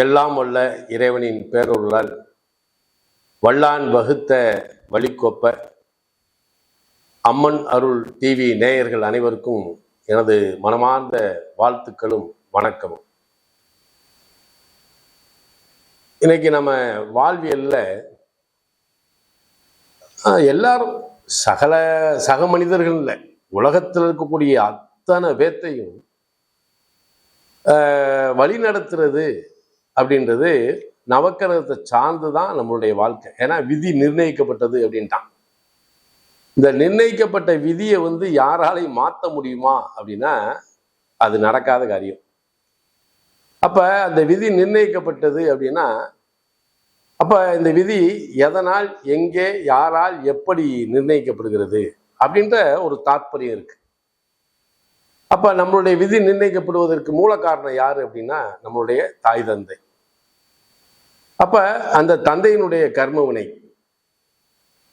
எல்லாம் வல்ல இறைவனின் பேரொருளால் வல்லான் வகுத்த வழிக்கொப்ப அம்மன் அருள் டிவி நேயர்கள் அனைவருக்கும் எனது மனமார்ந்த வாழ்த்துக்களும் வணக்கமும். இன்னைக்கு நம்ம வாழ்வியல்ல ஆஹ், எல்லாரும் சகல சக மனிதர்கள் இல்லை உலகத்தில் இருக்கக்கூடிய அத்தனை பேர்த்தையும் ஆஹ், வழி நடத்துறது அப்படின்றது நவக்கிரகத்தை சார்ந்து தான் நம்மளுடைய வாழ்க்கை. ஏன்னா விதி நிர்ணயிக்கப்பட்டது அப்படின்ட்டான். இந்த நிர்ணயிக்கப்பட்ட விதியை வந்து யாராலையும் மாற்ற முடியுமா அப்படின்னா அது நடக்காத காரியம். அப்போ அந்த விதி நிர்ணயிக்கப்பட்டது அப்படின்னா அப்போ இந்த விதி எதனால் எங்கே யாரால் எப்படி நிர்ணயிக்கப்படுகிறது அப்படின்ற ஒரு தாற்பயம் இருக்கு. அப்ப நம்மளுடைய விதி நிர்ணயிக்கப்படுவதற்கு மூல காரணம் யார் அப்படின்னா நம்மளுடைய தாய் தந்தை. அப்ப அந்த தந்தையினுடைய கர்ம வினை.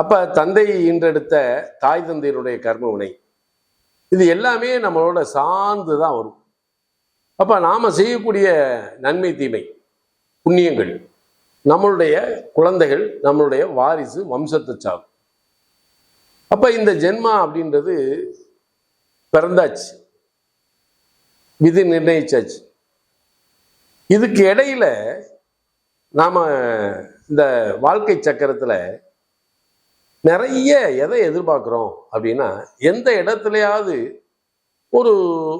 அப்ப தந்தை இன்றெடுத்த தாய் தந்தையினுடைய கர்ம வினை. இது எல்லாமே நம்மளோட சார்ந்து தான் வரும். அப்ப நாம செய்யக்கூடிய நன்மை தீமை புண்ணியங்கள் நம்மளுடைய குழந்தைகள் நம்மளுடைய வாரிசு வம்சத்தை சாகும் அப்ப இந்த ஜென்மா அப்படின்றது பிறந்தாச்சு. விதி நிர்ணயிச்சாச்சு. இதுக்கு இடையில நாம இந்த வாழ்க்கை சக்கரத்துல நிறைய எதை எதிர்பார்க்குறோம் அப்படின்னா எந்த இடத்துலையாவது ஒரு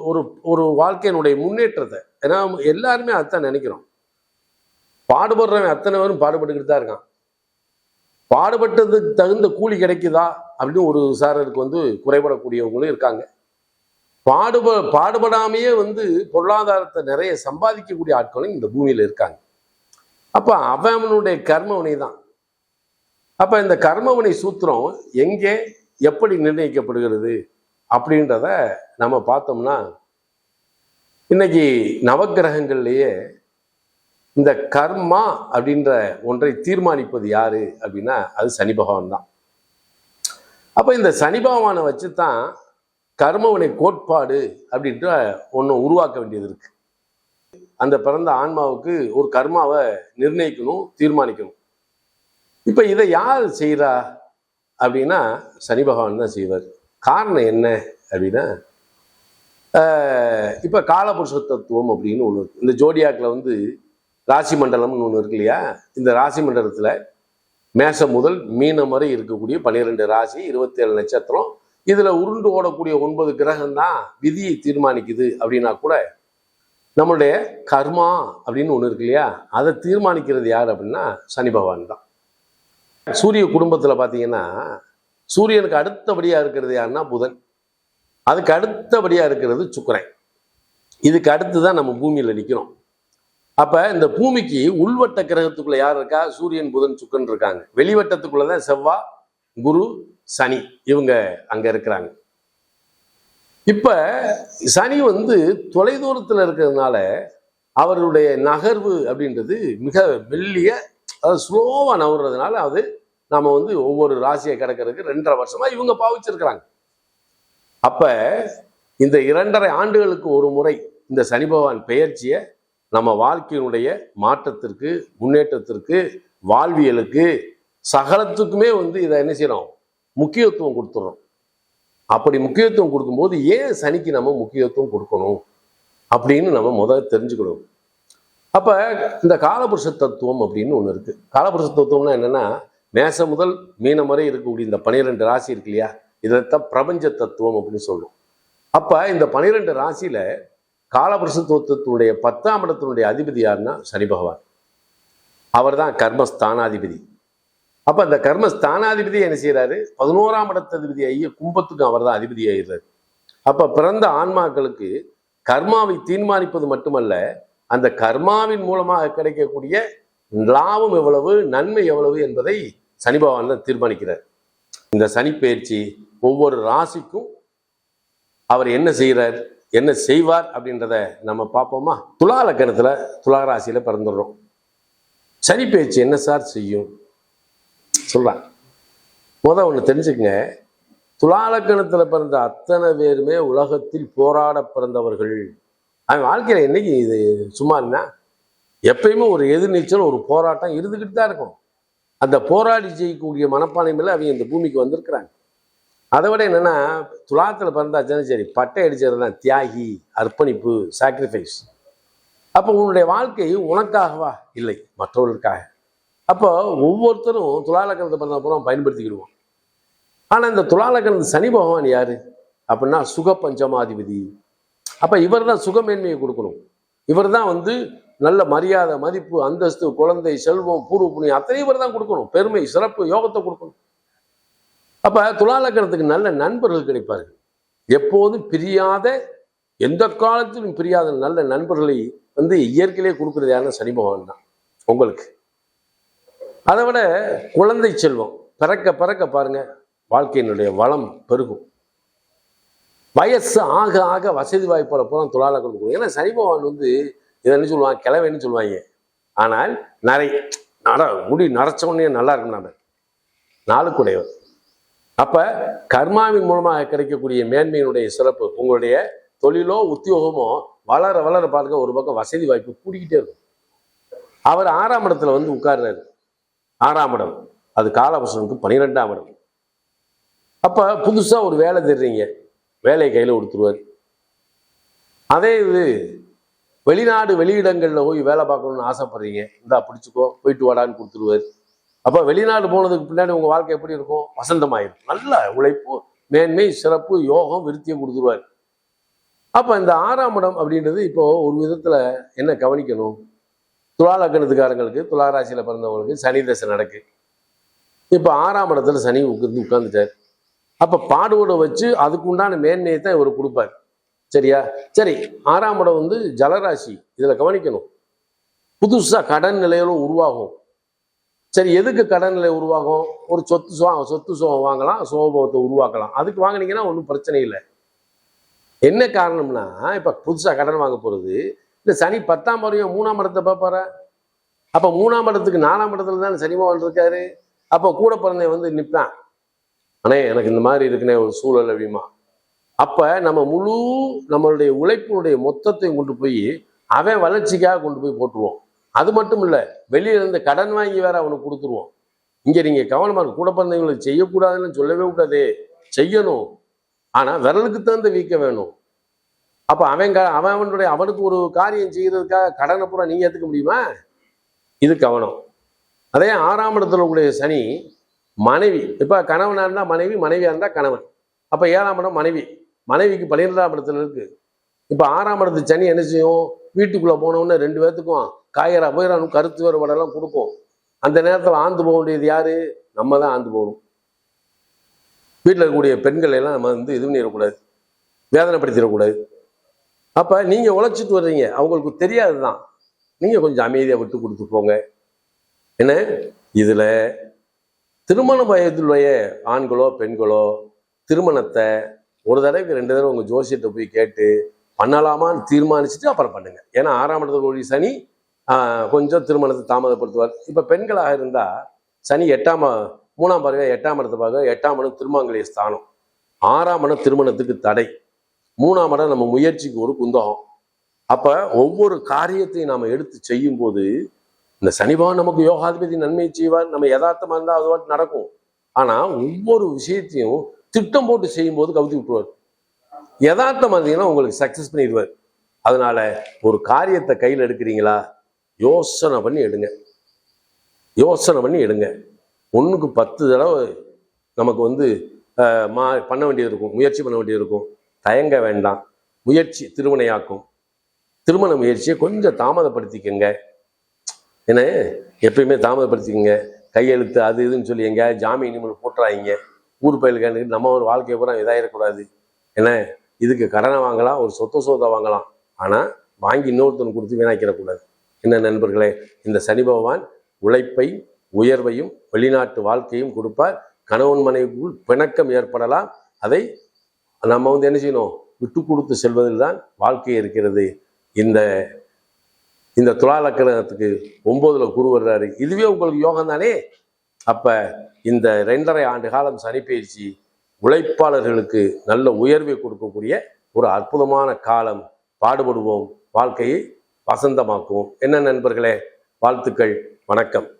ஒரு ஒரு வாழ்க்கையினுடைய முன்னேற்றத்தை ஏன்னா எல்லாருமே அதான் நினைக்கிறோம். பாடுபடுறவன் அத்தனை பேரும் பாடுபட்டுக்கிட்டு தான் இருக்கான். பாடுபட்டதுக்கு தகுந்த கூலி கிடைக்குதா அப்படின்னு ஒரு சாரருக்கு வந்து குறைபடக்கூடியவங்களும் இருக்காங்க. பாடுப பாடுபடாமையே வந்து பொருளாதாரத்தை நிறைய சம்பாதிக்கக்கூடிய ஆட்களும் இந்த பூமியில் இருக்காங்க. அப்போ அவனுடைய கர்மவினை தான். அப்போ இந்த கர்மவினை சூத்திரம் எங்கே எப்படி நிர்ணயிக்கப்படுகிறது அப்படின்றத நம்ம பார்த்தோம்னா இன்னைக்கு நவகிரகங்கள்லேயே இந்த கர்மா அப்படின்ற ஒன்றை தீர்மானிப்பது யாரு அப்படின்னா அது சனி பகவான் தான். அப்போ இந்த சனி பகவானை வச்சு தான் கர்மவினை கோட்பாடு அப்படின்ற ஒன்று உருவாக்க வேண்டியது இருக்கு. அந்த பிறந்த ஆன்மாவுக்கு ஒரு கர்மாவை நிர்ணயிக்கணும் தீர்மானிக்கணும். இப்போ இதை யார் செய்கிறா அப்படின்னா சனி பகவான் தான் செய்வார். காரணம் என்ன அப்படின்னா இப்போ காலபுருஷ தத்துவம் அப்படின்னு ஒன்று இருக்கு. இந்த ஜோடியாக்கில் வந்து ராசி மண்டலம்னு ஒன்று இருக்கு இல்லையா? இந்த ராசி மண்டலத்தில் மேசம் முதல் மீனம் வரை இருக்கக்கூடிய பன்னிரெண்டு ராசி இருபத்தேழு நட்சத்திரம் இதுல உருண்டு ஓடக்கூடிய ஒன்பது கிரகம் தான் விதியை தீர்மானிக்குது அப்படின்னா கூட நம்மளுடைய கர்மா அப்படின்னு ஒன்று இருக்கு இல்லையா? அதை தீர்மானிக்கிறது யார் அப்படின்னா சனி பகவான் தான். சூரிய குடும்பத்தில் பார்த்தீங்கன்னா சூரியனுக்கு அடுத்தபடியாக இருக்கிறது யாருன்னா புதன். அதுக்கு அடுத்தபடியாக இருக்கிறது சுக்கரன். இதுக்கு அடுத்து தான் நம்ம பூமியில் நிற்கிறோம் அப்போ இந்த பூமிக்கு உள்வட்ட கிரகத்துக்குள்ளே யார் இருக்கா? சூரியன் புதன் சுக்கன் இருக்காங்க. வெளிவட்டத்துக்குள்ளே தான் செவ்வாய் குரு சனி இவங்க அங்கே இருக்கிறாங்க. இப்போ சனி வந்து தொலைதூரத்தில் இருக்கிறதுனால அவருடைய நகர்வு அப்படின்றது மிக மெல்லிய அதாவது ஸ்லோவாக நகர்றதுனால அது நாம வந்து ஒவ்வொரு ராசியை கிடக்கிறதுக்கு ரெண்டரை வருஷமா இவங்க பாவிச்சிருக்கிறாங்க. அப்ப இந்த இரண்டரை ஆண்டுகளுக்கு ஒரு முறை இந்த சனி பகவான் பெயர்ச்சியை நம்ம வாழ்க்கையினுடைய மாற்றத்திற்கு முன்னேற்றத்திற்கு வாழ்வியலுக்கு சகலத்துக்குமே வந்து இதை என்ன செய்யறோம்? முக்கியத்துவம் கொடுத்துறோம். அப்படி முக்கியத்துவம் கொடுக்கும்போது ஏன் சனிக்கு நம்ம முக்கியத்துவம் கொடுக்கணும்? அப்படின்னு நம்ம முதல்ல தெரிஞ்சுக்கணும். அப்ப இந்த காலபுருஷ தத்துவம் அப்படின்னு ஒன்று இருக்கு. காலபுருஷ தத்துவம்னா என்னன்னா மேசம் முதல் மீனம் வரை இருக்கக்கூடிய இந்த பனிரெண்டு ராசி இருக்கு இல்லையா? இதைத்தான் பிரபஞ்ச தத்துவம் அப்படின்னு சொல்லுவோம் அப்ப இந்த பனிரெண்டு ராசியில காலபுருஷ தத்துவத்தினுடைய பத்தாம் இடத்தினுடைய அதிபதி யாருன்னா? சனி பகவான். அவர் தான் கர்மஸ்தானாதிபதி. அப்ப அந்த ஸ்தானாதிபதி என்ன செய்யறாரு பதினோராம் இடத்ததிபதி ஐய கும்பத்துக்கும் அவர் தான் அதிபதி ஆயிடுறாரு. அப்ப பிறந்த ஆன்மாக்களுக்கு கர்மாவை தீர்மானிப்பது மட்டுமல்ல அந்த கர்மாவின் மூலமாக கிடைக்கக்கூடிய லாபம் எவ்வளவு நன்மை எவ்வளவு என்பதை சனி பகவான் தான் தீர்மானிக்கிறார். இந்த சனி பயிற்சி ஒவ்வொரு ராசிக்கும் அவர் என்ன செய்கிறார் என்ன செய்வார் அப்படின்றத நம்ம பார்ப்போமா? துலா லக்கணத்தில் துலா ராசியில் பிறந்துடுறோம். சனி பயிற்சி என்ன சார் செய்யும்? சொல்றேன். முத ஒன்று தெரிஞ்சுக்கங்க. துலாலக்கணத்தில் பிறந்த அத்தனை பேருமே உலகத்தில் போராட பிறந்தவர்கள். அவன் வாழ்க்கையில் என்னைக்கு இது சும்மா என்ன? எப்பயுமே ஒரு எதிர்நீச்சல் ஒரு போராட்டம் இருந்துக்கிட்டு தான் இருக்கும். அந்த போராடி ஜெயிக்கக்கூடிய மனப்பான்மையில் அவங்க இந்த பூமிக்கு வந்திருக்கிறாங்க. அதை விட என்னென்னா துலாத்தில் பிறந்தாச்சுன்னா சரி பட்டை அடிச்சது தான் தியாகி அர்ப்பணிப்பு சாக்ரிஃபைஸ் அப்போ உன்னுடைய வாழ்க்கை உனக்காகவா? இல்லை மற்றவர்களுக்காக. அப்போ ஒவ்வொருத்தரும் துலாலக்கணத்தை பண்ண அப்புறம் பயன்படுத்திக்கிடுவோம். ஆனால் இந்த துலாலக்கணத்து சனி பகவான் யார்? அப்படின்னா சுக பஞ்சமாதிபதி அப்போ இவர் தான் சுகமேன்மையை கொடுக்கணும். இவர் தான் வந்து நல்ல மரியாதை மதிப்பு அந்தஸ்து குழந்தை செல்வம் பூர்வ புண்ணியம் அத்தனையும் இவர் தான் கொடுக்கணும். பெருமை சிறப்பு யோகத்தை கொடுக்கணும். அப்போ துலாலக்கணத்துக்கு நல்ல நண்பர்கள் கிடைப்பார்கள். எப்போதும் பிரியாத எந்த காலத்திலும் பிரியாத நல்ல நண்பர்களை வந்து இயற்கையிலே கொடுக்குறது யாருன்னா சனி பகவான் தான். உங்களுக்கு. அதை விட குழந்தை செல்வம். பிறக்க பிறக்க பாருங்க வாழ்க்கையினுடைய வளம் பெருகும். வயசு ஆக ஆக வசதி வாய்ப்புற பூரா துளால கொடுக்கும் ஏன்னா சனி பகவான் வந்து இதை என்ன சொல்லுவாங்க? கிளவைன்னு சொல்லுவாங்க. ஆனால் நிறைய நட முடி நரைச்சவனே நல்லா இருக்கும் நான் நாளுக்குடையவர். அப்ப கர்மாவின் மூலமாக கிடைக்கக்கூடிய மேன்மையினுடைய சிறப்பு உங்களுடைய தொழிலோ உத்தியோகமோ வளர வளர பாருங்க ஒரு பக்கம் வசதி வாய்ப்பு கூடிக்கிட்டே இருக்கும். அவர் ஆறாம் இடத்துல வந்து உட்கார்றாரு. ஆறாம் இடம். அது காலபுருஷனுக்கு பன்னிரெண்டாம் இடம். அப்போ புதுசாக ஒரு வேலை தர்றீங்க வேலையை கையில் கொடுத்துருவார். அதே இது வெளிநாடு வெளியிடங்களில் போய் வேலை பார்க்கணும்னு ஆசைப்படுறீங்க. இந்தா பிடிச்சிக்கோ போயிட்டு வாடான்னு கொடுத்துருவார். அப்போ வெளிநாடு போனதுக்கு பின்னாடி உங்கள் வாழ்க்கை எப்படி இருக்கும்? வசந்தமாயிரும். நல்ல உழைப்பு மேன்மை சிறப்பு யோகம் விருத்தியும் கொடுத்துருவார். அப்போ இந்த ஆறாம் இடம் அப்படின்றது இப்போ ஒரு விதத்தில் என்ன கவனிக்கணும்? துலா லக்னத்துக்காரங்களுக்கு துலா ராசியில் பிறந்தவங்களுக்கு சனி தசை நடக்கு. இப்போ ஆறாம் இடத்துல சனி உட்கார்ந்து உட்காந்துட்டார் அப்போ பாடுவோட வச்சு அதுக்கு உண்டான மேன்மையை தான் இவர் கொடுப்பார். சரியா? சரி ஆறாம் இடம் வந்து ஜலராசி. இதில் கவனிக்கணும். புதுசாக கடன் நிலையிலும் உருவாகும். சரி எதுக்கு கடன் நிலை உருவாகும்? ஒரு சொத்து சோ சொத்து சோகம் வாங்கலாம் சோபத்தை உருவாக்கலாம். அதுக்கு வாங்கினீங்கன்னா ஒன்றும் பிரச்சனை இல்லை. என்ன காரணம்னா இப்போ புதுசாக கடன் வாங்க போகிறது இந்த சனி பத்தாம் வரையும் மூணாம் இடத்தை பார்ப்பாரா? அப்போ மூணாம் இடத்துக்கு நாலாம் இடத்துல தான் சனி பகவான் இருக்காரு. அப்போ கூட பிறந்தவன் வந்து நிற்பான் அண்ணே எனக்கு இந்த மாதிரி இருக்குனே ஒரு சூழல் அப்படிமா. அப்போ நம்ம முழு நம்மளுடைய உழைப்பினுடைய மொத்தத்தையும் கொண்டு போய் அவன் வளர்ச்சிக்காக கொண்டு போய் போட்டுருவோம். அது மட்டும் இல்லை வெளியில இருந்து கடன் வாங்கி வேற அவனுக்கு கொடுத்துருவோம். இங்கே நீங்கள் கவனமாக கூட பிறந்தவங்களுக்கு செய்யக்கூடாதுன்னு சொல்லவே கூடாதே. செய்யணும். ஆனால் விரலுக்கு தகுந்த வீக்க வேணும். அப்போ அவன் அவன் அவனுடைய அவனுக்கு ஒரு காரியம் செய்கிறதுக்காக கடனை பூரா நீங்கள் ஏற்றுக்க முடியுமா? இது கவனம். அதே ஆறாம் இடத்துல இருக்கக்கூடிய சனி மனைவி. இப்போ கணவனாக இருந்தால் மனைவி மனைவியாக இருந்தால் கணவன். அப்போ ஏழாம் இடம் மனைவி. மனைவிக்கு பன்னிரெண்டாம் இடத்துல இருக்குது இப்போ ஆறாம் இடத்து சனி என்ன செய்யும்? வீட்டுக்குள்ளே போன ரெண்டு பேர்த்துக்கும் காயரா போயிடணும் கருத்து வேறுபாடெல்லாம் கொடுக்கும். அந்த நேரத்தில் ஆந்து போக வேண்டியது யாரு? நம்ம தான் ஆந்து போகணும். வீட்டில் இருக்கக்கூடிய பெண்களை எல்லாம் நம்ம வந்து இது பண்ணிடக்கூடாது வேதனைப்படுத்திடக்கூடாது. அப்போ நீங்கள் உழைச்சிட்டு வர்றீங்க. அவங்களுக்கு தெரியாது தான் நீங்கள் கொஞ்சம் அமைதியாக விட்டு கொடுத்து போங்க. என்ன? இதில் திருமண வயதுடைய ஆண்களோ பெண்களோ திருமணத்தை ஒரு தடவைக்கு ரெண்டு தடவை உங்கள் ஜோசியத்தை போய் கேட்டு பண்ணலாமான்னு தீர்மானிச்சுட்டு அப்புறம் பண்ணுங்க. ஏன்னா ஆறாம் இடத்துல ஒரு சனி கொஞ்சம் திருமணத்தை தாமதப்படுத்துவார். இப்போ பெண்களாக இருந்தால் சனி எட்டாம் மூணாம் பார்வை எட்டாம் இடத்து பார்க்க எட்டாம் இடம் திருமாங்கலிய ஸ்தானம். ஆறாம் இடம் திருமணத்துக்கு தடை. மூணாம் இடம் நம்ம முயற்சிக்கு ஒரு குந்தகம். அப்ப ஒவ்வொரு காரியத்தையும் நாம எடுத்து செய்யும் போது இந்த சனிபகவான் நமக்கு யோகாதிபதி நன்மை செய்வார் நம்ம யதார்த்தமா இருந்தால் அது வாட்டி நடக்கும். ஆனா ஒவ்வொரு விஷயத்தையும் திட்டம் போட்டு செய்யும் போது கவுத்தி விட்டுருவார். யதார்த்தம் இருந்தீங்கன்னா உங்களுக்கு சக்சஸ் பண்ணிடுவார். அதனால ஒரு காரியத்தை கையில் எடுக்கிறீங்களா யோசனை பண்ணி எடுங்க. யோசனை பண்ணி எடுங்க. ஒன்றுக்கு பத்து தடவை நமக்கு வந்து மா பண்ண வேண்டியது இருக்கும் முயற்சி பண்ண வேண்டியது இருக்கும். தயங்க வேண்டாம். முயற்சி திருமணையாக்கும். திருமண முயற்சியை கொஞ்சம் தாமதப்படுத்திக்கங்க. என்ன? எப்பயுமே தாமதப்படுத்திக்கங்க. கையெழுத்து அது இதுன்னு சொல்லி எங்கேயாவது ஜாமீன் இனிமேல் போட்டுறாங்க ஊர் பயிலுக்கு நம்ம ஒரு வாழ்க்கையை பூரா இதாகிடக்கூடாது என்ன? இதுக்கு கடனை வாங்கலாம் ஒரு சொத்த சொத்தை வாங்கலாம். ஆனால் வாங்கி இன்னொருத்தன் கொடுத்து வீணாக்கிடக்கூடாது. என்ன நண்பர்களே? இந்த சனி பகவான் உழைப்பை உயர்வையும் வெளிநாட்டு வாழ்க்கையும் கொடுப்பார். கணவன் மனைவிக்குள் பிணக்கம் ஏற்படலாம். அதை நம்ம வந்து என்ன செய்யணும்? விட்டு கொடுத்து செல்வதில் தான் வாழ்க்கை இருக்கிறது. இந்த இந்த துலா லக்கணத்துக்கு குரு வர்றாரு. இதுவே உங்களுக்கு யோகம் தானே? அப்ப இந்த ரெண்டரை ஆண்டு காலம் சனி பயிற்சி உழைப்பாளர்களுக்கு நல்ல உயர்வை கொடுக்கக்கூடிய ஒரு அற்புதமான காலம். பாடுபடுவோம். வாழ்க்கையை வசந்தமாக்குவோம். என்ன நண்பர்களே? வாழ்த்துக்கள். வணக்கம்.